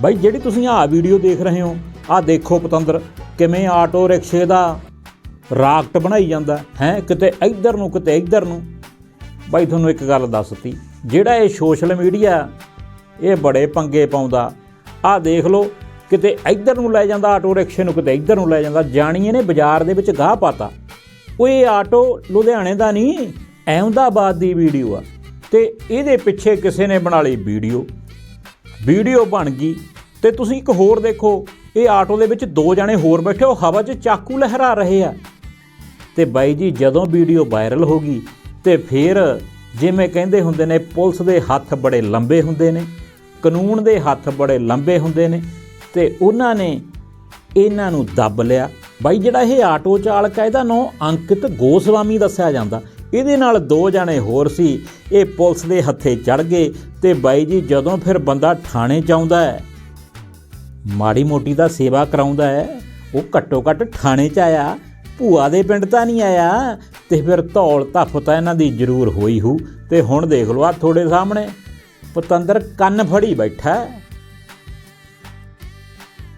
ਬਾਈ ਜਿਹੜੀ ਤੁਸੀਂ ਆਹ ਵੀਡੀਓ ਦੇਖ ਰਹੇ ਹੋ, ਆਹ ਦੇਖੋ ਪਤੰਦਰ, ਕਿਵੇਂ ਆਟੋ ਰਿਕਸ਼ੇ ਦਾ ਰਾਕਟ ਬਣਾਈ ਜਾਂਦਾ, ਹੈ, ਕਿਤੇ ਇੱਧਰ ਨੂੰ, ਕਿਤੇ ਇੱਧਰ ਨੂੰ। ਬਾਈ ਤੁਹਾਨੂੰ ਇੱਕ ਗੱਲ ਦੱਸਤੀ ਜਿਹੜਾ ਇਹ ਸੋਸ਼ਲ ਮੀਡੀਆ ਇਹ ਬੜੇ ਪੰਗੇ ਪਾਉਂਦਾ। ਆਹ ਦੇਖ ਲਓ, ਕਿਤੇ ਇੱਧਰ ਨੂੰ ਲੈ ਜਾਂਦਾ ਆਟੋ ਰਿਕਸ਼ੇ ਨੂੰ, ਕਿਤੇ ਇੱਧਰ ਨੂੰ ਲੈ ਜਾਂਦਾ। ਜਾਣੀ ਨੇ ਬਾਜ਼ਾਰ ਦੇ ਵਿੱਚ ਗਾਹ ਪਾਤਾ। ਉਹ ਇਹ ਆਟੋ ਲੁਧਿਆਣੇ ਦਾ ਨਹੀਂ, ਅਹਿਮਦਾਬਾਦ ਦੀ ਵੀਡੀਓ ਆ। ਤੇ ਇਹਦੇ ਪਿੱਛੇ ਕਿਸੇ ਨੇ ਬਣਾ ਲਈ ਵੀਡੀਓ ਵੀਡੀਓ ਬਣ ਗਈ ਤੇ ਤੁਸੀਂ ਇੱਕ ਹੋਰ ਦੇਖੋ, ਇਹ ਆਟੋ ਦੇ ਵਿੱਚ ਦੋ ਜਣੇ ਹੋਰ ਬੈਠੇ ਉਹ ਹਵਾ 'ਚ ਚਾਕੂ ਲਹਿਰਾ ਰਹੇ ਆ। ਤੇ ਬਾਈ ਜੀ, ਜਦੋਂ ਵੀਡੀਓ ਵਾਇਰਲ ਹੋ ਗਈ ਤੇ ਫਿਰ ਜਿਵੇਂ ਕਹਿੰਦੇ ਹੁੰਦੇ ਨੇ, ਪੁਲਿਸ ਦੇ ਹੱਥ ਬੜੇ ਲੰਬੇ ਹੁੰਦੇ ਨੇ, ਕਾਨੂੰਨ ਦੇ ਹੱਥ ਬੜੇ ਲੰਬੇ ਹੁੰਦੇ ਨੇ ਤੇ ਉਹਨਾਂ ਨੇ ਇਹਨਾਂ ਨੂੰ ਦੱਬ ਲਿਆ। ਬਾਈ, ਜਿਹੜਾ ਇਹ ਆਟੋ ਚਾਲਕ ਹੈ ਇਹਦਾ ਨਾਂ ਅੰਕਿਤ ਗੋਸਵਾਮੀ ਦੱਸਿਆ ਜਾਂਦਾ। ਇਹਦੇ ਨਾਲ ਦੋ ਜਣੇ ਹੋਰ ਸੀ। ਇਹ ਪੁਲਿਸ ਦੇ ਹੱਥੇ ਚੜ ਗਏ ਤੇ ਬਾਈ ਜੀ ਜਦੋਂ ਫਿਰ ਬੰਦਾ ਥਾਣੇ ਚ ਆਉਂਦਾ ਹੈ, ਮਾੜੀ ਮੋਟੀ ਦਾ ਸੇਵਾ ਕਰਾਉਂਦਾ ਹੈ, ਉਹ ਘੱਟੋ ਘੱਟ ਥਾਣੇ ਚ ਆਇਆ। ਭੂਆ ਦੇ ਪਿੰਡ ਤਾਂ ਨਹੀਂ ਆਇਆ ਤੇ ਫਿਰ ਧੌਲ ਧੱਫ ਤਾਂ ਇਹਨਾਂ ਦੀ ਜ਼ਰੂਰ ਹੋਈ ਹੂ। ਤੇ ਹੁਣ ਦੇਖ ਲਓ ਆ ਤੁਹਾਡੇ ਸਾਹਮਣੇ। ਪਤੰਦਰ ਕੰਨ ਫੜੀ ਬੈਠਾ ਹੈ।